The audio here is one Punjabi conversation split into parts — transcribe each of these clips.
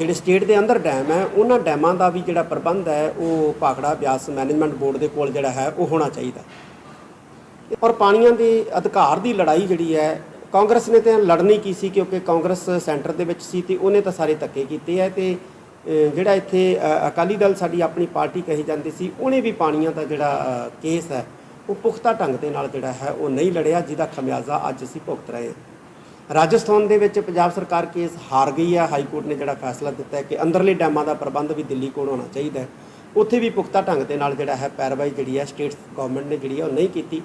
ਜਿਹੜੇ ਸਟੇਟ ਦੇ ਅੰਦਰ ਡੈਮ ਹੈ, ਉਹਨਾਂ ਡੈਮਾਂ ਦਾ ਵੀ ਜਿਹੜਾ ਪ੍ਰਬੰਧ ਹੈ, ਉਹ ਭਾਖੜਾ ਬਿਆਸ ਮੈਨੇਜਮੈਂਟ ਬੋਰਡ ਦੇ ਕੋਲ ਜਿਹੜਾ ਹੈ, ਉਹ ਹੋਣਾ ਚਾਹੀਦਾ ਔਰ ਪਾਣੀਆਂ ਦੇ ਅਧਿਕਾਰ ਦੀ ਲੜਾਈ ਜਿਹੜੀ ਹੈ, ਕਾਂਗਰਸ ਨੇ ਤਾਂ ਲੜਨੀ ਕੀ ਸੀ, ਕਿਉਂਕਿ ਕਾਂਗਰਸ ਸੈਂਟਰ ਦੇ ਵਿੱਚ ਸੀ ਤੇ ਉਹਨੇ ਤਾਂ ਸਾਰੇ ਧੱਕੇ ਕੀਤੇ ਹੈ ਤੇ ਜਿਹੜਾ ਇੱਥੇ ਅਕਾਲੀ ਦਲ ਸਾਡੀ ਆਪਣੀ ਪਾਰਟੀ ਕਹੀ ਜਾਂਦੀ ਸੀ, ਉਹਨੇ ਵੀ ਪਾਣੀਆਂ ਦਾ ਜਿਹੜਾ ਕੇਸ ਹੈ, ਉਹ ਪੁਖਤਾ ਢੰਗ ਦੇ ਨਾਲ ਜਿਹੜਾ ਹੈ, ਉਹ ਨਹੀਂ ਲੜਿਆ, ਜਿਹਦਾ ਖਮਿਆਜ਼ਾ ਅੱਜ ਅਸੀਂ ਭੁਗਤ ਰਹੇ ਹਾਂ। ਰਾਜਸਥਾਨ ਦੇ ਵਿੱਚ ਪੰਜਾਬ ਸਰਕਾਰ ਕੇਸ ਹਾਰ ਗਈ ਹੈ ਹਾਈ ਕੋਰਟ ਨੇ ਜਿਹੜਾ ਫੈਸਲਾ ਦਿੱਤਾ ਹੈ ਕਿ ਅੰਦਰਲੇ ਡੈਮਾਂ ਦਾ ਪ੍ਰਬੰਧ ਵੀ ਦਿੱਲੀ ਕੋਲ ਹੋਣਾ ਚਾਹੀਦਾ ਹੈ। ਉੱਥੇ ਵੀ ਪੁਖਤਾ ਢੰਗ ਦੇ ਨਾਲ ਜਿਹੜਾ ਹੈ ਪੈਰਵਾਈ ਜਿਹੜੀ ਹੈ ਸਟੇਟ ਗਵਰਨਮੈਂਟ ਨੇ ਜਿਹੜੀ ਹੈ ਉਹ ਨਹੀਂ ਕੀਤੀ।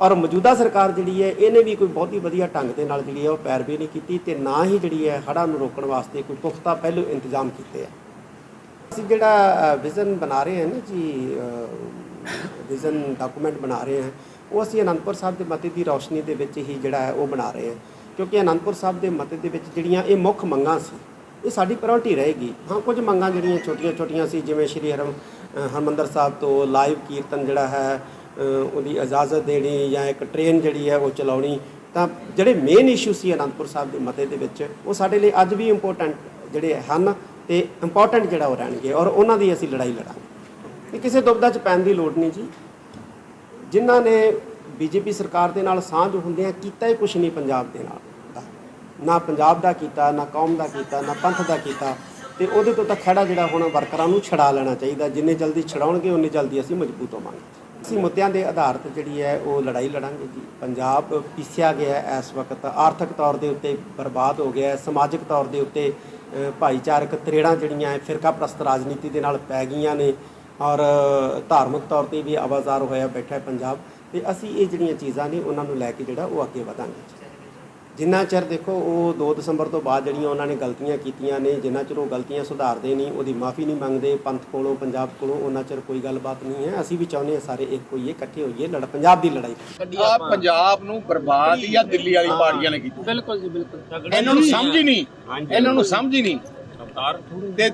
ਔਰ ਮੌਜੂਦਾ ਸਰਕਾਰ ਜਿਹੜੀ ਹੈ, ਇਹਨੇ ਵੀ ਕੋਈ ਬਹੁਤੀ ਵਧੀਆ ਢੰਗ ਦੇ ਨਾਲ ਜਿਹੜੀ ਹੈ ਉਹ ਪੈਰਵੀ ਨਹੀਂ ਕੀਤੀ ਤੇ ਨਾ ਹੀ ਜਿਹੜੀ ਹੈ ਹੜ੍ਹਾਂ ਨੂੰ ਰੋਕਣ ਵਾਸਤੇ ਕੋਈ ਪੁਖਤਾ ਪਹਿਲੂ ਇੰਤਜ਼ਾਮ ਕੀਤੇ ਆ। ਅਸੀਂ ਜਿਹੜਾ ਵਿਜ਼ਨ ਬਣਾ ਰਹੇ ਹਾਂ ਨਾ ਜੀ ਵਿਜ਼ਨ ਡਾਕੂਮੈਂਟ ਬਣਾ ਰਹੇ ਹਾਂ, ਉਹ ਅਸੀਂ ਅਨੰਦਪੁਰ ਸਾਹਿਬ ਦੇ ਮਤੇ ਦੀ ਰੌਸ਼ਨੀ ਦੇ ਵਿੱਚ ਹੀ ਜਿਹੜਾ ਹੈ ਉਹ ਬਣਾ ਰਹੇ ਹਾਂ। ਕਿਉਂਕਿ ਅਨੰਦਪੁਰ ਸਾਹਿਬ ਦੇ ਮਤੇ ਦੇ ਵਿੱਚ ਜਿਹੜੀਆਂ ਇਹ ਮੁੱਖ ਮੰਗਾਂ ਸੀ ਇਹ ਸਾਡੀ ਪ੍ਰਾਇੋਰਟੀ ਰਹੇਗੀ। ਹਾਂ ਕੁਝ ਮੰਗਾਂ ਜਿਹੜੀਆਂ ਛੋਟੀਆਂ-ਛੋਟੀਆਂ ਸੀ ਜਿਵੇਂ ਸ਼੍ਰੀ ਹਰਮ ਅ, ਹਰਿਮੰਦਰ ਸਾਹਿਬ ਤੋਂ ਲਾਈਵ ਕੀਰਤਨ ਜਿਹੜਾ ਹੈ ਉਹਦੀ ਇਜਾਜ਼ਤ ਦੇਣੀ ਜਾਂ ਇੱਕ ਟ੍ਰੇਨ ਜਿਹੜੀ ਹੈ ਉਹ ਚਲਾਉਣੀ ਤਾਂ ਜਿਹੜੇ ਮੇਨ ਇਸ਼ੂ ਸੀ ਅਨੰਦਪੁਰ ਸਾਹਿਬ ਦੇ ਮਤੇ ਦੇ ਵਿੱਚ ਉਹ ਸਾਡੇ ਲਈ ਅੱਜ ਵੀ ਇੰਪੋਰਟੈਂਟ ਜਿਹੜੇ ਹਨ ਤੇ ਇੰਪੋਰਟੈਂਟ ਜਿਹੜਾ ਉਹ ਰਹਿਣਗੇ ਔਰ ਉਹਨਾਂ ਦੀ ਅਸੀਂ ਲੜਾਈ ਲੜਾਂਗੇ। ਇਹ ਕਿਸੇ ਦੁਬਦਾ ਚ ਪੈਣ ਦੀ ਲੋੜ ਨਹੀਂ ਜੀ। ਜਿਨ੍ਹਾਂ ਨੇ ਬੀਜੇਪੀ ਸਰਕਾਰ ਦੇ ਨਾਲ ਸਾਂਝ ਹੁੰਦਿਆਂ ਕੀਤਾ ਹੀ ਕੁਝ ਨਹੀਂ ਪੰਜਾਬ ਦੇ ਨਾਲ। ਨਾ ਪੰਜਾਬ ਦਾ ਕੀਤਾ, ਨਾ ਕੌਮ ਦਾ ਕੀਤਾ, ਨਾ ਪੰਥ ਦਾ ਕੀਤਾ, ਤੇ ਉਹਦੇ ਤੋਂ ਤਾਂ ਖੜਾ ਜਿਹੜਾ ਹੁਣ ਵਰਕਰਾਂ ਨੂੰ ਛਡਾ ਲੈਣਾ ਚਾਹੀਦਾ। ਜਿੰਨੇ ਜਲਦੀ ਛਡਾਉਣਗੇ, ਉਨੀ ਜਲਦੀ ਅਸੀਂ ਮਜ਼ਬੂਤ ਹੋਵਾਂਗੇ। ਅਸੀਂ ਮੁੱਦਿਆਂ ਦੇ ਆਧਾਰ ਤੇ ਜਿਹੜੀ ਹੈ, ਉਹ ਲੜਾਈ ਲੜਾਂਗੇ ਜੀ। ਪੰਜਾਬ ਪਿਸਿਆ ਗਿਆ ਇਸ ਵਕਤ। ਆਰਥਿਕ ਤੌਰ ਦੇ ਉੱਤੇ ਬਰਬਾਦ ਹੋ ਗਿਆ ਸਮਾਜਿਕ ਤੌਰ ਦੇ ਉੱਤੇ ਭਾਈਚਾਰਕ ਤਰੇੜਾਂ ਜਿਹੜੀਆਂ ਹੈ ਫਿਰਕਾ ਪ੍ਰਸਤ ਰਾਜਨੀਤੀ ਦੇ ਨਾਲ ਪੈ ਗਈਆਂ ਨੇ ਔਰ ਧਾਰਮਿਕ ਤੌਰ ਤੇ ਵੀ ਆਵਾਜ਼ਾਰ ਹੋਇਆ ਬੈਠਾ ਪੰਜਾਬ। ਤੇ ਅਸੀਂ ਇਹ ਜਿਹੜੀਆਂ ਚੀਜ਼ਾਂ ਨੇ, ਉਹਨਾਂ ਨੂੰ ਲੈ ਕੇ ਜਿਹੜਾ ਉਹ ਅੱਗੇ ਵਧਾਂਗੇ ਜਿੰਨਾ ਚਿਰ ਦੇਖੋ ਉਹ 2 ਦਸੰਬਰ ਤੋਂ ਬਾਅਦ ਜਿਹੜੀਆਂ ਉਹਨਾਂ ਨੇ ਗਲਤੀਆਂ ਕੀਤੀਆਂ ਨੇ ਜਿੰਨਾ ਚਿਰ ਉਹ ਗਲਤੀਆਂ ਸੁਧਾਰਦੇ ਨਹੀਂ ਉਹਦੀ ਮਾਫੀ ਨਹੀਂ ਮੰਗਦੇ ਪੰਥ ਕੋਲੋਂ ਪੰਜਾਬ ਕੋਲੋਂ ਉਹਨਾਂ ਚਿਰ ਕੋਈ ਗੱਲਬਾਤ ਨਹੀਂ ਹੈ। ਅਸੀਂ ਵੀ ਚਾਹੁੰਦੇ ਹਾਂ ਸਾਰੇ ਇੱਕ ਹੋਈਏ ਇਕੱਠੇ ਹੋਈਏ ਲੜ ਪੰਜਾਬ ਦੀ ਲੜਾਈ। ਆ ਪੰਜਾਬ ਨੂੰ ਬਰਬਾਦ ਆ ਦਿੱਲੀ ਵਾਲੀ ਪਾਰਟੀਆਂ ਨੇ ਕੀਤੀ। ਬਿਲਕੁਲ ਜੀ ਬਿਲਕੁਲ। ਇਹਨਾਂ ਨੂੰ ਸਮਝ ਹੀ ਨਹੀਂ। ਇਹਨਾਂ ਨੂੰ ਸਮਝ ਹੀ ਨਹੀਂ। ਤੇ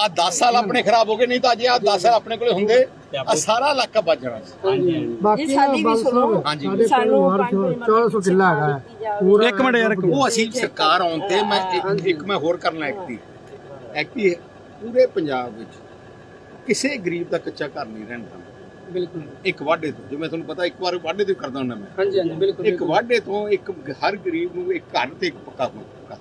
ਆ 10 ਸਾਲ ਆਪਣੇ ਖਰਾਬ ਹੋ ਗਏ ਨਹੀਂ ਤਾਂ ਅਜੇ ਆ 10 ਸਾਲ ਆਪਣੇ ਕੋਲੇ ਹੁੰਦੇ ਆ ਸਾਰਾ ਇਲਾਕਾ ਬਚ ਜਾਣਾ ਸੀ। ਬਾਕੀ ਸਾਡੀ ਵੀ ਸੁਣੋ। ਹਾਂਜੀ। ਸਾਨੂੰ 1400 ਕਿੱਲਾ ਹੈਗਾ। ਪੂਰਾ ਇੱਕ ਮਿੰਟ ਯਾਰ ਉਹ ਅਸੀਂ ਸਰਕਾਰ ਆਉਣ ਤੇ ਮੈਂ ਇੱਕ- ਇੱਕ ਮੈਂ ਹੋਰ ਕਰਨਾ ਐਕਟੀ ਐਕਟੀ ਪੂਰੇ ਪੰਜਾਬ ਵਿੱਚ ਕਿਸੇ ਗਰੀਬ ਦਾ ਕੱਚਾ ਘਰ ਨਹੀਂ ਰਹਿੰਦਾ। ਬਿਲਕੁਲ। ਇੱਕ ਵਾਢੇ ਤੋਂ ਜਿਵੇਂ ਤੁਹਾਨੂੰ ਪਤਾ ਇੱਕ ਵਾਰ ਵਾਢੇ ਤੋਂ ਕਰਦਾ ਹੁੰਦਾ ਮੈਂ। ਹਾਂਜੀ ਹਾਂਜੀ ਬਿਲਕੁਲ ਇੱਕ ਵਾਢੇ ਤੋਂ ਇੱਕ ਹਰ ਗਰੀਬ ਨੂੰ ਇੱਕ ਘਰ ਤੇ ਇੱਕ ਪੱਕਾ ਮਕਾਨ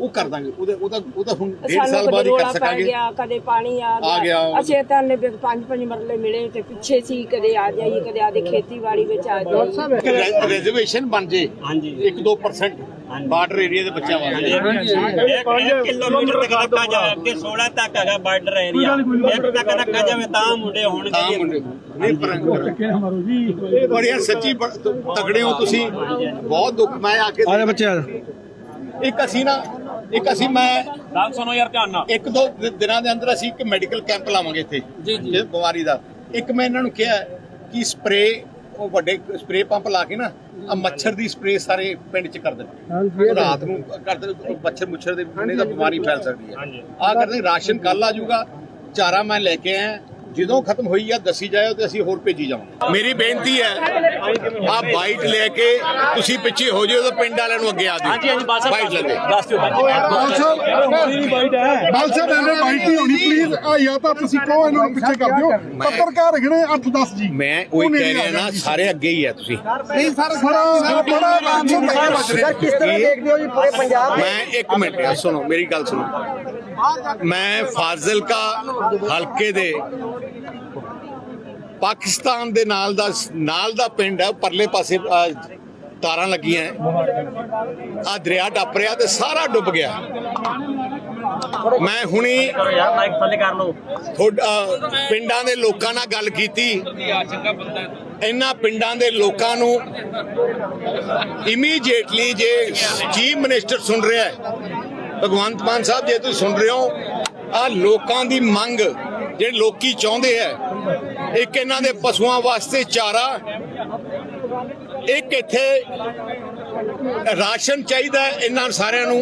ਉਹ ਕਰ ਦਾਂਗੇ। ਉਹਦਾ ਉਹਦਾ ਉਹਦਾ ਹੁਣ ਡੇਢ ਸਾਲ ਸਾਨੂੰ ਬਾਅਦ ਹੀ ਕਰ ਸਕਾਂਗੇ। ਗਿਆ ਕਦੇ ਪਾਣੀ ਆ ਆ ਗਿਆ। ਅਸੀਂ ਤਾਂ ਨੇ ਪੰਜ ਪੰਜ ਮਰਲੇ ਮਿਲੇ ਤੇ ਪਿੱਛੇ ਸੀ ਕਦੇ ਆ ਜਾਈਏ ਕਦੇ ਆਦੇ ਖੇਤੀਬਾੜੀ ਵਿੱਚ ਆ ਜਾਈਏ ਰਿਜ਼ਰਵੇਸ਼ਨ ਬਣ ਜੇ ਹਾਂਜੀ। 1-2% ਬਾਰਡਰ ਏਰੀਆ ਦੇ ਬੱਚਿਆਂ ਵਾਸਤੇ। ਕਿਲੋਮੀਟਰ ਤੱਕ ਰੱਖਾ ਜਾਵੇ ਅੱਗੇ 16 ਤੱਕ ਹੈਗਾ ਬਾਰਡਰ ਏਰੀਆ ਇੱਕ ਤੱਕ ਰੱਖਾ ਜਾਵੇ ਤਾਂ ਮੁੰਡੇ ਤਾਂ ਹੋਣਗੇ। ਮੁੰਡੇ ਨਹੀਂ ਪਰ ਇਹ ਬੜੀਆਂ ਸੱਚੀ ਤਗੜੇ ਹੋ ਤੁਸੀਂ। ਬਹੁਤ ਦੁੱਖ ਮੈਂ ਆ ਕੇ ਇੱਕ ਅਸੀਂ ਨਾ ਇੱਕ ਅਸੀਂ ਮੈਂ ਗੱਲ ਸੁਣੋ ਯਾਰ ਧਿਆਨ ਨਾਲ। ਇੱਕ ਦੋ ਦਿਨਾਂ ਦੇ ਅੰਦਰ ਅਸੀਂ ਇੱਕ ਮੈਡੀਕਲ ਕੈਂਪ ਲਾਵਾਂਗੇ ਇੱਥੇ ਜੀ, ਬਿਮਾਰੀ ਦਾ। ਇੱਕ ਮੈਂ ਇਹਨਾਂ ਨੂੰ ਕਿਹਾ ਕਿ ਸਪਰੇ ਉਹ ਵੱਡੇ ਸਪਰੇ ਪੰਪ ਲਾ ਕੇ ਨਾ ਆ ਮੱਛਰ ਦੀ ਸਪਰੇ ਸਾਰੇ ਪਿੰਡ 'ਚ ਕਰ ਦੇਣ। ਰਾਤ ਨੂੰ ਕਰ ਦੇਣ ਮੱਛਰ ਮੁੱਛਰ ਦੇ ਨਹੀਂ ਤਾਂ ਬਿਮਾਰੀ ਫੈਲ ਸਕਦੀ ਹੈ। ਆ ਕਰਦੇ ਰਾਸ਼ਨ ਕੱਲ ਆ ਜਾਊਗਾ। ਚਾਰਾ ਮੈਂ ਲੈ ਕੇ ਆਇਆ। ਜਦੋਂ ਖਤਮ ਹੋਈ ਆ ਦੱਸੀ ਜਾਇਓ ਤੇ ਅਸੀਂ ਹੋਰ ਭੇਜੀ ਜਾਵਾਂਗੇ। ਮੇਰੀ ਬੇਨਤੀ ਹੈ ਆ ਬਾਈਟ ਲੈ ਕੇ ਤੁਸੀਂ ਪਿੱਛੇ ਹੋ ਜਿਓ ਤਾਂ ਪਿੰਡ ਵਾਲਿਆਂ ਨੂੰ ਅੱਗੇ ਆ ਦਿਓ ਹਾਂਜੀ ਹਾਂਜੀ ਬਾਈਟ ਲੈ ਕੇ ਦੱਸ ਦਿਓ ਬਾਲ ਸਾਹਿਬ ਇਹਨੇ ਬਾਈਟ ਨਹੀਂ ਹੋਣੀ ਪਲੀਜ਼ ਆ ਜਾਂ ਤਾਂ ਤੁਸੀਂ ਕਹੋ ਇਹਨਾਂ ਨੂੰ ਪਿੱਛੇ ਕਰ ਦਿਓ। ਪੱਤਰਕਾਰ ਹੈਗੇ ਨੇ 8-10 ਜੀ। ਮੈਂ ਉਹੀ ਕਹਿ ਰਿਹਾ ਨਾ ਸਾਰੇ ਅੱਗੇ ਹੀ ਆ ਤੁਸੀਂ। ਨਹੀਂ ਸਰ ਬੜਾ ਬੜਾ ਕੰਮ ਸਰ ਕਿਸ ਤਰ੍ਹਾਂ ਦੇਖਦੇ ਹੋ ਜੀ ਪੂਰੇ ਪੰਜਾਬ ਮੈਂ ਇੱਕ ਮਿੰਟ ਯਾਰ ਸੁਣੋ ਮੇਰੀ ਗੱਲ ਸੁਣੋ। ਮੈਂ ਫਾਜ਼ਿਲਕਾ ਹਲਕੇ ਦੇ ਪਾਕਿਸਤਾਨ ਦੇ ਨਾਲ ਦਾ ਨਾਲ ਦਾ ਪਿੰਡ ਹੈ, ਪਰਲੇ ਪਾਸੇ ਤਾਰਾਂ ਲੱਗੀਆਂ ਆ ਦਰਿਆ ਟੱਪ ਰਿਹਾ ਤੇ ਸਾਰਾ ਡੁੱਬ ਗਿਆ। ਮੈਂ ਹੁਣੀ ਪਿੰਡਾਂ ਦੇ ਲੋਕਾਂ ਨਾਲ ਗੱਲ ਕੀਤੀ। ਇਹਨਾਂ ਪਿੰਡਾਂ ਦੇ ਲੋਕਾਂ ਨੂੰ ਇਮੀਡੀਏਟਲੀ ਜੇ ਚੀਫ ਮਿਨਿਸਟਰ ਸੁਣ ਰਿਹਾ ਹੈ, ਭਗਵੰਤ ਮਾਨ ਸਾਹਿਬ, ਜੇ ਤੁਸੀਂ ਸੁਣ ਰਹੇ ਹੋ ਆ ਲੋਕਾਂ ਦੀ ਮੰਗ ਜਿਹੜੇ ਲੋਕੀ ਚਾਹੁੰਦੇ ਆ ਇੱਕ ਇਹਨਾਂ ਦੇ ਪਸ਼ੂਆਂ ਵਾਸਤੇ ਚਾਰਾ, ਇੱਕ ਇੱਥੇ ਰਾਸ਼ਨ ਚਾਹੀਦਾ ਇਹਨਾਂ ਸਾਰਿਆਂ ਨੂੰ,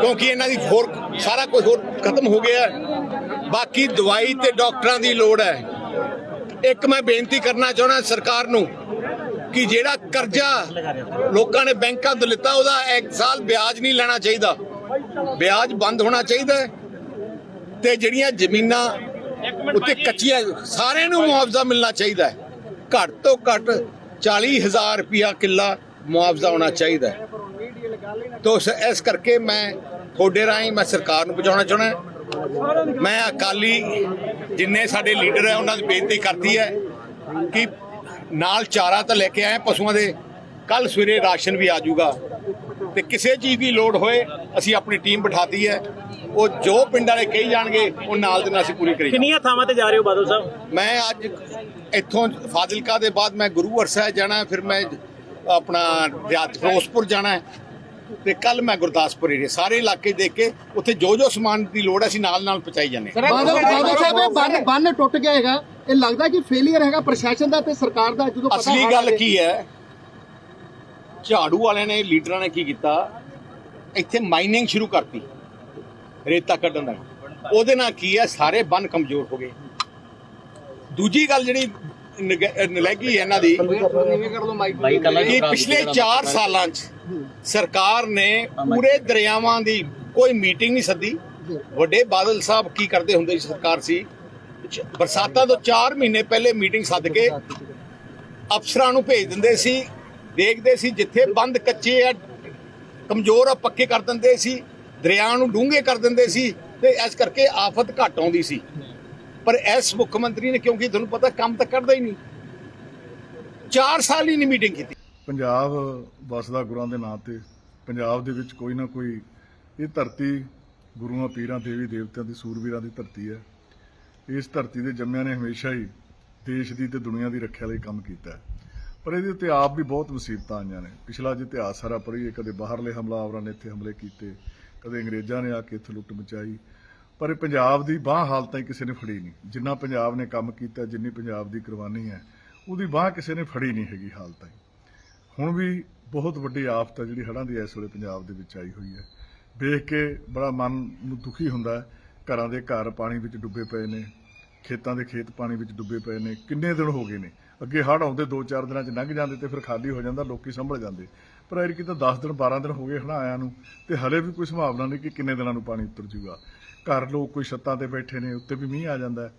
ਕਿਉਂਕਿ ਇਹਨਾਂ ਦੀ ਹੋਰ ਸਾਰਾ ਕੁਝ ਹੋਰ ਖਤਮ ਹੋ ਗਿਆ ਬਾਕੀ ਦਵਾਈ ਤੇ ਡਾਕਟਰਾਂ ਦੀ ਲੋੜ ਹੈ। ਇੱਕ ਮੈਂ ਬੇਨਤੀ ਕਰਨਾ ਚਾਹੁੰਦਾ ਸਰਕਾਰ ਨੂੰ ਕਿ ਜਿਹੜਾ ਕਰਜ਼ਾ ਲੋਕਾਂ ਨੇ ਬੈਂਕਾਂ ਤੋਂ ਲਿੱਤਾ, ਉਹਦਾ ਇੱਕ ਸਾਲ ਵਿਆਜ ਨਹੀਂ ਲੈਣਾ ਚਾਹੀਦਾ। ਵਿਆਜ ਬੰਦ ਹੋਣਾ ਚਾਹੀਦਾ ਹੈ ਤੇ ਜਿਹੜੀਆਂ ਜ਼ਮੀਨਾਂ ਉੱਤੇ ਕੱਚੀਆਂ ਸਾਰਿਆਂ ਨੂੰ ਮੁਆਵਜ਼ਾ ਮਿਲਣਾ ਚਾਹੀਦਾ ਹੈ। ਘੱਟ ਤੋਂ ਘੱਟ 40000 ਰੁਪਇਆ ਕਿੱਲਾ ਮੁਆਵਜ਼ਾ ਹੋਣਾ ਚਾਹੀਦਾ ਹੈ। ਤੋ ਇਸ- ਕਰਕੇ ਮੈਂ ਤੁਹਾਡੇ ਰਾਹੀਂ ਮੈਂ ਸਰਕਾਰ ਨੂੰ ਪਹੁੰਚਾਉਣਾ ਚਾਹੁੰਦਾ ਮੈਂ ਅਕਾਲੀ ਜਿੰਨੇ ਸਾਡੇ ਲੀਡਰ ਹੈ ਉਹਨਾਂ ਨੂੰ ਬੇਨਤੀ ਕਰਦੀ ਹੈ ਕਿ ਨਾਲ ਚਾਰਾ ਤਾਂ ਲੈ ਕੇ ਆਏ ਪਸ਼ੂਆਂ ਦੇ। ਕੱਲ ਸਵੇਰੇ ਰਾਸ਼ਨ ਵੀ ਆ ਜਾਊਗਾ। ਤੇ ਕਿਸੇ ਚੀਜ਼ ਦੀ ਲੋੜ ਹੋਏ ਅਸੀਂ ਆਪਣੀ ਟੀਮ ਬਿਠਾਤੀ ਹੈ। ਉਹ ਜੋ ਪਿੰਡ ਵਾਲੇ ਕਹੀ ਜਾਣਗੇ ਉਹ ਨਾਲ ਦੇ ਨਾਲ ਅਸੀਂ ਪੂਰੀ ਕਰੀ ਕਿੰਨੀਆਂ ਥਾਵਾਂ ਤੇ ਜਾ ਰਹੇ ਹੋ ਬਾਦਲ ਸਾਹਿਬ? ਮੈਂ ਅੱਜ ਇੱਥੋਂ ਫਾਜ਼ਿਲਕਾ ਦੇ ਬਾਅਦ ਮੈਂ ਗੁਰੂ ਸਾਹਿਬ ਜਾਣਾ ਹੈ, ਫਿਰ ਮੈਂ ਆਪਣਾ ਰਿਆਤ ਫਿਰੋਜ਼ਪੁਰ ਜਾਣਾ ਤੇ ਕੱਲ ਮੈਂ ਗੁਰਦਾਸਪੁਰ ਏਰੀਆ ਸਾਰੇ ਇਲਾਕੇ ਦੇਖ ਕੇ ਉੱਥੇ ਜੋ ਜੋ ਸਮਾਨ ਦੀ ਲੋੜ ਹੈ ਅਸੀਂ ਨਾਲ ਨਾਲ ਪਹੁੰਚਾਈ ਜਾਂਦੇ ਹਾਂ। ਬਾਦਲ ਬਾਦਲ ਸਾਹਿਬ ਇਹ ਬੰਨ ਬੰਨ ਟੁੱਟ ਗਿਆ ਹੈਗਾ। ਇਹ ਲੱਗਦਾ ਕਿ ਫੇਲਿਅਰ ਹੈਗਾ ਪ੍ਰਸ਼ਾਸਨ ਦਾ ਤੇ ਸਰਕਾਰ ਦਾ ਜਦੋਂ ਪਤਾ ਅਸਲੀ ਗੱਲ ਕਿ- ਕੀ ਹੈ ਝਾੜੂ ਵਾਲਿਆਂ ਨੇ ਲੀਡਰਾਂ ਨੇ ਕੀ ਕੀਤਾ? ਇੱਥੇ ਮਾਈਨਿੰਗ ਸ਼ੁਰੂ ਕਰਤੀ। ਰੇਤਾ ਕੱਢਣ ਦਾ। ਉਹਦੇ ਨਾਲ ਕੀ ਹੈ? ਸਾਰੇ ਬੰਨ ਕਮਜ਼ੋਰ ਹੋ ਗਏ। ਦੂਜੀ ਗੱਲ ਜਿਹੜੀ ਨਲਾਇਕੀ ਹੈ ਇਹਨਾਂ ਦੀ ਕਿ ਪਿਛਲੇ 4 ਸਾਲਾਂ 'ਚ ਸਰਕਾਰ ਨੇ ਪੂਰੇ ਦਰਿਆਵਾਂ ਦੀ ਕੋਈ ਮੀਟਿੰਗ ਨਹੀਂ ਸੱਦੀ। ਵੱਡੇ ਬਾਦਲ ਸਾਹਿਬ ਕੀ ਕਰਦੇ ਹੁੰਦੇ ਸੀ ਸਰਕਾਰ ਸੀ? ਬਰਸਾਤਾਂ ਤੋਂ 4 ਮਹੀਨੇ ਪਹਿਲੇ ਮੀਟਿੰਗ ਸੱਦ ਕੇ ਅਫਸਰਾਂ ਨੂੰ ਭੇਜ ਦਿੰਦੇ ਸੀ ਦੇਖਦੇ ਸੀ ਜਿੱਥੇ ਬੰਦ ਕੱਚੇ ਆ ਕਮਜ਼ੋਰ ਆ ਪੱਕੇ ਕਰ ਦਿੰਦੇ ਸੀ। ਦਰਿਆ ਨੂੰ ਡੂੰਘੇ ਕਰ ਦਿੰਦੇ ਸੀ ਤੇ ਇਸ ਕਰਕੇ ਆਫਤ ਘਟ ਆਉਂਦੀ ਸੀ। ਪਰ ਇਸ ਮੁੱਖ ਮੰਤਰੀ ਨੇ, ਕਿਉਂਕਿ ਤੁਹਾਨੂੰ ਪਤਾ ਕੰਮ ਤਾਂ ਕਰਦਾ ਹੀ ਨਹੀਂ। 4 ਸਾਲ ਹੀ ਨਹੀਂ ਮੀਟਿੰਗ ਕੀਤੀ। ਪੰਜਾਬ ਵਸਦਾ ਗੁਰਾਂ ਦੇ ਨਾਂ ਤੇ ਪੰਜਾਬ ਦੇ ਵਿੱਚ ਕੋਈ ਨਾ ਕੋਈ ਇਹ ਧਰਤੀ ਗੁਰੂਆਂ, ਪੀਰਾਂ, ਦੇਵੀ ਦੇਵਤਿਆਂ ਦੀ ਸੂਰਵੀਰਾਂ ਦੀ ਧਰਤੀ ਹੈ। ਇਸ ਧਰਤੀ ਦੇ ਜੰਮਿਆਂ ਨੇ ਹਮੇਸ਼ਾ ਹੀ ਦੇਸ਼ ਦੀ ਤੇ ਦੁਨੀਆ ਦੀ ਰੱਖਿਆ ਲਈ ਕੰਮ ਕੀਤਾ ਹੈ। ਪਰ ਇਹਦੇ ਉੱਤੇ ਆਪ ਵੀ ਬਹੁਤ ਮੁਸੀਬਤਾਂ ਆਈਆਂ ਨੇ। ਪਿਛਲਾ ਜੇ ਇਤਿਹਾਸ ਸਾਰਾ ਪੜ੍ਹੀਏ, ਕਦੇ ਬਾਹਰਲੇ ਹਮਲਾਵਰਾਂ ਨੇ ਇੱਥੇ ਹਮਲੇ ਕੀਤੇ। ਕਦੇ ਅੰਗਰੇਜ਼ਾਂ ਨੇ ਆ ਕੇ ਇੱਥੇ ਲੁੱਟ ਮਚਾਈ, ਪਰ ਇਹ ਪੰਜਾਬ ਦੀ ਬਾਹ ਹਾਲ ਤਾਈਂ ਕਿਸੇ ਨੇ ਫੜੀ ਨਹੀਂ। ਜਿੰਨਾ ਪੰਜਾਬ ਨੇ ਕੰਮ ਕੀਤਾ, ਜਿੰਨੀ ਪੰਜਾਬ ਦੀ ਕੁਰਬਾਨੀ ਹੈ, ਉਹਦੀ ਬਾਹ ਕਿਸੇ ਨੇ ਫੜੀ ਨਹੀਂ ਹੈਗੀ ਹਾਲ ਤਾਈਂ ਹੁਣ ਵੀ ਬਹੁਤ ਵੱਡੀ ਆਫਤ ਹੈ ਜਿਹੜੀ ਹੜ੍ਹਾਂ ਦੀ ਇਸ ਵੇਲੇ ਪੰਜਾਬ ਦੇ ਵਿੱਚ ਆਈ ਹੋਈ ਹੈ। ਵੇਖ ਕੇ ਬੜਾ ਮਨ ਨੂੰ ਦੁਖੀ ਹੁੰਦਾ ਘਰਾਂ ਦੇ ਘਰ ਪਾਣੀ ਵਿੱਚ ਡੁੱਬੇ ਪਏ ਨੇ, ਖੇਤਾਂ ਦੇ ਖੇਤ ਪਾਣੀ ਵਿੱਚ ਡੁੱਬੇ ਪਏ ਨੇ, ਕਿੰਨੇ ਦਿਨ ਹੋ ਗਏ ਨੇ। ਅੱਗੇ ਹੜ੍ਹ ਆਉਂਦੇ 2-4 ਦਿਨਾਂ 'ਚ ਲੰਘ ਜਾਂਦੇ ਤੇ ਫਿਰ ਖਾਲੀ ਹੋ ਜਾਂਦਾ, ਲੋਕੀ ਸੰਭਲ ਜਾਂਦੇ। ਪਰ ਐਰਕੀ ਤਾਂ 10 ਦਿਨ 12 ਦਿਨ ਹੋ ਗਏ ਹੜ੍ਹਾਂ ਆਇਆਂ ਨੂੰ, ਤੇ ਹਲੇ ਵੀ ਕੋਈ ਸੰਭਾਵਨਾ ਨਹੀਂ ਕਿ ਕਿੰਨੇ ਦਿਨਾਂ ਨੂੰ ਪਾਣੀ ਉਤਰ ਜੂਗਾ। ਘਰ ਲੋਕ ਕੋਈ ਛੱਤਾਂ ਤੇ ਬੈਠੇ ਨੇ, ਉੱਤੇ ਵੀ ਮੀਂਹ ਆ ਜਾਂਦਾ ਹੈ।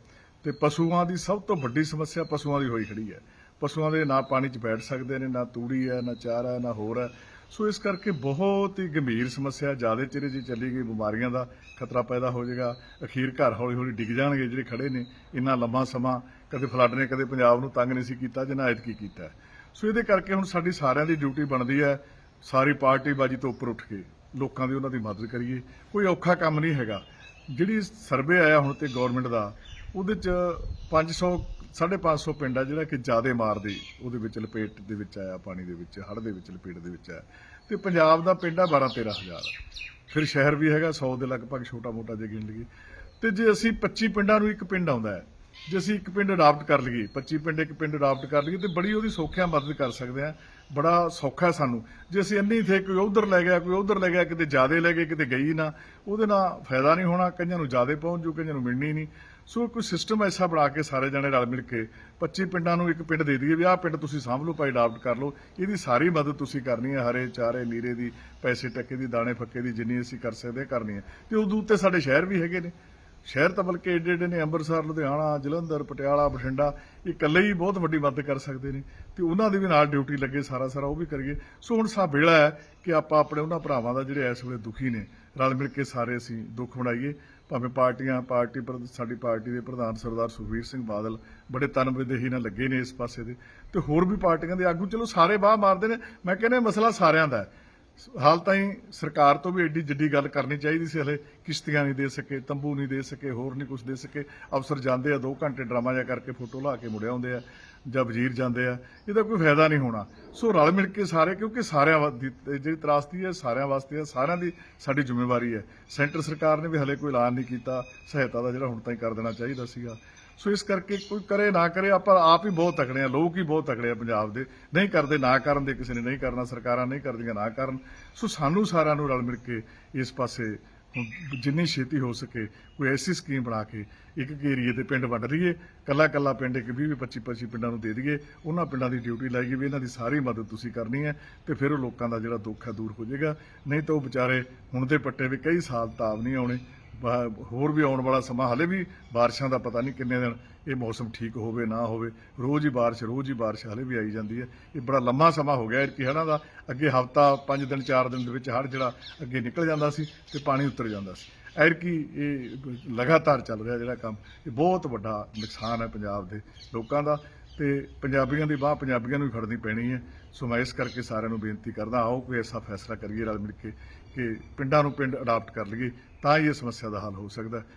ਤੇ ਪਸ਼ੂਆਂ ਦੀ ਸਭ ਤੋਂ ਵੱਡੀ ਸਮੱਸਿਆ ਪਸ਼ੂਆਂ ਦੀ ਹੋਈ ਖੜੀ ਹੈ। ਪਸ਼ੂਆਂ ਦੇ ਨਾ ਪਾਣੀ 'ਚ ਬੈਠ ਸਕਦੇ ਨੇ, ਨਾ ਤੂੜੀ ਹੈ, ਨਾ ਚਾਰਾ ਹੈ, ਨਾ ਹੋਰ ਹੈ। ਸੋ ਇਸ ਕਰਕੇ ਬਹੁਤ ਹੀ ਗੰਭੀਰ ਸਮੱਸਿਆ ਜ਼ਿਆਦਾ ਚਿਰ ਜੇ ਚੱਲੀ ਗਈ ਬਿਮਾਰੀਆਂ ਦਾ ਖਤਰਾ ਪੈਦਾ ਹੋ ਜਾਏਗਾ, ਅਖੀਰ ਘਰ ਹੌਲੀ ਹੌਲੀ ਡਿੱਗ ਜਾਣਗੇ ਜਿਹੜੇ ਖੜੇ ਨੇ। ਇੰਨਾ ਲੰਮਾ ਸਮਾਂ ਕਦੇ ਫਲੱਡ ਨੇ, ਕਦੇ ਪੰਜਾਬ ਨੂੰ ਤੰਗ ਨਹੀਂ ਸੀ ਕੀਤਾ, ਜਿੰਨਾ ਐਤਕੀ ਕੀਤਾ ਸੋ ਇਹਦੇ ਕਰਕੇ ਹੁਣ ਸਾਡੀ ਸਾਰਿਆਂ ਦੀ ਡਿਊਟੀ ਬਣਦੀ ਹੈ ਸਾਰੀ ਪਾਰਟੀ ਬਾਜੀ ਤੋਂ ਉੱਪਰ ਉੱਠ ਕੇ ਲੋਕਾਂ ਦੀ ਉਹਨਾਂ ਦੀ ਮਦਦ ਕਰੀਏ। ਕੋਈ ਔਖਾ ਕੰਮ ਨਹੀਂ ਹੈਗਾ। ਜਿਹੜੀ ਸਰਵੇ ਆਇਆ ਹੁਣ ਤੇ ਗਵਰਨਮੈਂਟ ਦਾ, ਉਹਦੇ ਚ 500 550 ਪਿੰਡ ਆ ਜਿਹੜਾ ਕਿ ਜਿਆਦੇ ਮਾਰਦੇ ਉਹਦੇ ਵਿੱਚ ਲਪੇਟ ਦੇ ਵਿੱਚ ਆਇਆ, ਪਾਣੀ ਦੇ ਵਿੱਚ, ਹੜ੍ਹ ਦੇ ਵਿੱਚ, ਲਪੇਟ ਦੇ ਵਿੱਚ ਆਇਆ। ਤੇ ਪੰਜਾਬ ਦਾ ਪਿੰਡ ਆ 12 13000 ਫਿਰ ਸ਼ਹਿਰ ਵੀ ਹੈਗਾ 100 ਦੇ ਲਗਭਗ ਛੋਟਾ ਮੋਟਾ ਜੇ ਗਿਣ ਲਈਏ। ਤੇ ਜੇ ਅਸੀਂ 25 ਪਿੰਡਾਂ ਨੂੰ ਇੱਕ ਪਿੰਡ ਆਉਂਦਾ ਹੈ ਜੇ ਅਸੀਂ ਇੱਕ ਪਿੰਡ ਅਡਾਪਟ ਕਰ ਲਈਏ 25 ਪਿੰਡ ਇੱਕ ਪਿੰਡ ਅਡਾਪਟ ਕਰ ਲਈਏ, ਤੇ ਬੜੀ ਉਹਦੀ ਸੌਖਿਆ ਮਦਦ ਕਰ ਸਕਦੇ ਆ। ਬੜਾ ਸੌਖਾ ਸਾਨੂੰ। ਜੇ ਅਸੀਂ ਇੰਨੀ ਥੇ, ਕੋਈ ਉਧਰ ਲੈ ਗਿਆ, ਕੋਈ ਉਧਰ ਲੈ ਗਿਆ, ਕਿਤੇ ਜ਼ਿਆਦੇ ਲੈ ਗਏ, ਕਿਤੇ ਗਈ ਨਾ, ਉਹਦੇ ਨਾਲ ਫਾਇਦਾ ਨਹੀਂ ਹੋਣਾ, ਕਈਆਂ ਨੂੰ ਜ਼ਿਆਦੇ ਪਹੁੰਚ ਜੂ ਕਈਆਂ ਨੂੰ ਮਿਲਣੀ ਨਹੀਂ। ਸੋ ਕੋਈ ਸਿਸਟਮ ਐਸਾ ਬਣਾ ਕੇ ਸਾਰੇ ਜਣੇ ਰਲ ਮਿਲ ਕੇ 25 ਪਿੰਡਾਂ ਨੂੰ ਇੱਕ ਪਿੰਡ ਦੇ ਦਈਏ ਵੀ ਆਹ ਪਿੰਡ ਤੁਸੀਂ ਸਾਂਭ ਲਓ ਭਾਈ ਅਡਾਪਟ ਕਰ ਲਓ। ਇਹਦੀ ਸਾਰੀ ਮਦਦ ਤੁਸੀਂ ਕਰਨੀ ਹੈ, ਹਰੇ, ਚਾਰੇ ਲੀਰੇ ਦੀ, ਪੈਸੇ, ਟੱਕੇ ਦੀ, ਦਾਣੇ, ਫੱਕੇ ਦੀ ਜਿੰਨੀ ਅਸੀਂ ਕਰ ਸਕਦੇ ਹਾਂ ਕਰਨੀ ਹੈ। ਤੇ ਉਦੋਂ ਉੱਤੇ ਸਾਡੇ ਸ਼ਹਿਰ ਵੀ ਹੈਗੇ ਨੇ। ਸ਼ਹਿਰ ਤਾਂ ਬਲਕਿ ਏਡੇ ਏਡੇ ਨੇ, ਅੰਮ੍ਰਿਤਸਰ, ਲੁਧਿਆਣਾ, ਜਲੰਧਰ, ਪਟਿਆਲਾ, ਬਠਿੰਡਾ, ਇਹ ਇਕੱਲੇ ਹੀ ਬਹੁਤ ਵੱਡੀ ਮਦਦ ਕਰ ਸਕਦੇ ਨੇ। ਤੇ ਉਹਨਾਂ ਦੀ ਵੀ ਨਾਲ ਡਿਊਟੀ ਲੱਗੇ, ਸਾਰਾ ਸਾਰਾ ਉਹ ਵੀ ਕਰੀਏ। ਸੋ ਹੁਣ ਸਾ ਵੇਲਾ ਹੈ ਕਿ ਆਪਾਂ ਆਪਣੇ ਉਹਨਾਂ ਭਰਾਵਾਂ ਦਾ ਜਿਹੜੇ ਇਸ ਵੇਲੇ ਦੁਖੀ ਨੇ, ਰਲ ਮਿਲ ਕੇ ਸਾਰੇ ਅਸੀਂ ਦੁੱਖ ਮਨਾਈਏ। ਭਾਵੇਂ ਪਾਰਟੀਆਂ, ਪਾਰਟੀ ਪਰ ਸਾਡੀ ਪਾਰਟੀ ਦੇ ਪ੍ਰਧਾਨ ਸਰਦਾਰ ਸੁਖਬੀਰ ਸਿੰਘ ਬਾਦਲ ਬੜੇ ਤਨਬੇਦਹੀ ਨਾਲ ਲੱਗੇ ਨੇ ਇਸ ਪਾਸੇ ਦੇ। ਤੇ ਹੋਰ ਵੀ ਪਾਰਟੀਆਂ ਦੇ ਆਗੂ, ਚਲੋ ਸਾਰੇ ਬਾਹ ਮਾਰਦੇ ਨੇ, ਮੈਂ ਕਹਿੰਦਾ ਮਸਲਾ ਸਾਰਿਆਂ ਦਾ ਹੈ। ਹਾਲ ਤਾਈਂ ਸਰਕਾਰ ਤੋਂ ਵੀ ਐਡੀ ਜਿੱਡੀ ਗੱਲ ਕਰਨੀ ਚਾਹੀਦੀ ਸੀ ਹਲੇ, ਕਿਸ਼ਤੀਆਂ ਨਹੀਂ ਦੇ ਸਕੇ, ਤੰਬੂ ਨਹੀਂ ਦੇ ਸਕੇ, ਹੋਰ ਨਹੀਂ ਕੁਝ ਦੇ ਸਕੇ। ਅਫਸਰ ਜਾਂਦੇ ਆ 2 ਘੰਟੇ ਡਰਾਮਾ ਜਿਹਾ ਕਰਕੇ ਫੋਟੋ ਲਾ ਕੇ ਮੁੜ ਆਉਂਦੇ ਆ, ਜਾਂ ਵਜ਼ੀਰ ਜਾਂਦੇ ਆ, ਇਹਦਾ ਕੋਈ ਫਾਇਦਾ ਨਹੀਂ ਹੋਣਾ। ਸੋ ਰਲ ਮਿਲ ਕੇ ਸਾਰੇ, ਕਿਉਂਕਿ ਸਾਰਿਆਂ ਵਾ- ਦੀ ਜਿਹੜੀ ਤਰਾਸਦੀ ਹੈ, ਸਾਰਿਆਂ ਵਾਸਤੇ ਹੈ ਸਾਰਿਆਂ ਦੀ ਸਾਡੀ ਜ਼ਿੰਮੇਵਾਰੀ ਹੈ। ਸੈਂਟਰ ਸਰਕਾਰ ਨੇ ਵੀ ਹਲੇ ਕੋਈ ਐਲਾਨ ਨਹੀਂ ਕੀਤਾ, ਸਹਾਇਤਾ ਦਾ ਜਿਹੜਾ ਹੁਣ ਤਾਈਂ ਕਰ ਦੇਣਾ ਚਾਹੀਦਾ ਸੀਗਾ। ਸੋ ਇਸ ਕਰਕੇ ਕੋਈ ਕਰੇ ਨਾ ਕਰੇ, ਆਪਾਂ ਆਪ ਹੀ ਬਹੁਤ ਤਕੜੇ ਆ ਲੋਕ ਹੀ ਬਹੁਤ ਤਕੜੇ ਆ ਪੰਜਾਬ ਦੇ। ਨਹੀਂ ਕਰਦੇ ਨਾ ਕਰਨ ਦੇ ਕਿਸੇ ਨੇ, ਨਹੀਂ ਕਰਨਾ ਸਰਕਾਰਾਂ, ਨਹੀਂ ਕਰਦੀਆਂ ਨਾ ਕਰਨ। ਸੋ ਸਾਨੂੰ ਸਾਰਿਆਂ ਨੂੰ ਰਲ ਮਿਲ ਕੇ ਇਸ ਪਾਸੇ ਜਿੰਨੀ ਛੇਤੀ ਹੋ ਸਕੇ ਕੋਈ ਐਸੀ ਸਕੀਮ ਬਣਾ ਕੇ ਇੱਕ ਇੱਕ ਏਰੀਏ ਦੇ ਪਿੰਡ ਵੰਡ ਲਈਏ ਕੱਲਾ ਕੱਲਾ ਪਿੰਡ ਇੱਕ 20 25 25 ਪਿੰਡਾਂ ਨੂੰ ਦੇ ਦਈਏ, ਉਹਨਾਂ ਪਿੰਡਾਂ ਦੀ ਡਿਊਟੀ ਲਾਈਏ ਵੀ ਇਹਨਾਂ ਦੀ ਸਾਰੀ ਮਦਦ ਤੁਸੀਂ ਕਰਨੀ ਹੈ ਤੇ ਫਿਰ ਉਹ ਲੋਕਾਂ ਦਾ ਜਿਹੜਾ ਦੁੱਖ ਹੈ ਦੂਰ ਹੋ ਜਾਏਗਾ। ਨਹੀਂ ਤਾਂ ਉਹ ਵਿਚਾਰੇ ਹੁਣ ਦੇ ਪੱਟੇ ਵੀ ਕਈ ਸਾਲ ਤਾਬ ਨਹੀਂ ਆਉਣੇ। ਹੋਰ ਵੀ ਆਉਣ ਵਾਲਾ ਸਮਾਂ, ਹਲੇ ਵੀ ਬਾਰਿਸ਼ਾਂ ਦਾ ਪਤਾ ਨਹੀਂ ਕਿੰਨੇ ਦਿਨ ਇਹ ਮੌਸਮ ਠੀਕ ਹੋਵੇ, ਨਾ ਹੋਵੇ। ਰੋਜ਼ ਹੀ ਬਾਰਿਸ਼, ਰੋਜ਼ ਹੀ ਬਾਰਿਸ਼ ਹਲੇ ਵੀ ਆਈ ਜਾਂਦੀ ਹੈ। ਇਹ ਬੜਾ ਲੰਮਾ ਸਮਾਂ ਹੋ ਗਿਆ ਕਿ ਹੜ੍ਹਾਂ ਦਾ। ਅੱਗੇ ਹਫਤਾ 5 ਦਿਨ 4 ਦਿਨ ਦੇ ਵਿੱਚ ਹੜ੍ਹ ਜਿਹੜਾ ਅੱਗੇ ਨਿਕਲ ਜਾਂਦਾ ਸੀ ਤੇ ਪਾਣੀ ਉਤਰ ਜਾਂਦਾ ਸੀ। ਐਰਕੀ ਇਹ ਲਗਾਤਾਰ ਚੱਲ ਰਿਹਾ ਜਿਹੜਾ ਕੰਮ, ਇਹ ਬਹੁਤ ਵੱਡਾ ਨੁਕਸਾਨ ਹੈ ਪੰਜਾਬ ਦੇ ਲੋਕਾਂ ਦਾ ਤੇ ਪੰਜਾਬੀਆਂ ਦੀ ਬਾਹ ਪੰਜਾਬੀਆਂ ਨੂੰ ਹੀ ਫੜਨੀ ਪੈਣੀ ਹੈ। ਸੋ ਮੈਂ ਇਸ ਕਰਕੇ ਸਾਰਿਆਂ ਨੂੰ ਬੇਨਤੀ ਕਰਦਾ, ਆਓ ਕੋਈ ਐਸਾ ਫੈਸਲਾ ਕਰੀਏ ਰਲ ਮਿਲ ਕੇ। ਕਿ ਪਿੰਡਾਂ ਨੂੰ ਪਿੰਡ ਅਡਾਪਟ ਕਰ ਲਈਏ ਤਾਂ ਹੀ ਇਹ ਸਮੱਸਿਆ ਦਾ ਹੱਲ ਹੋ ਸਕਦਾ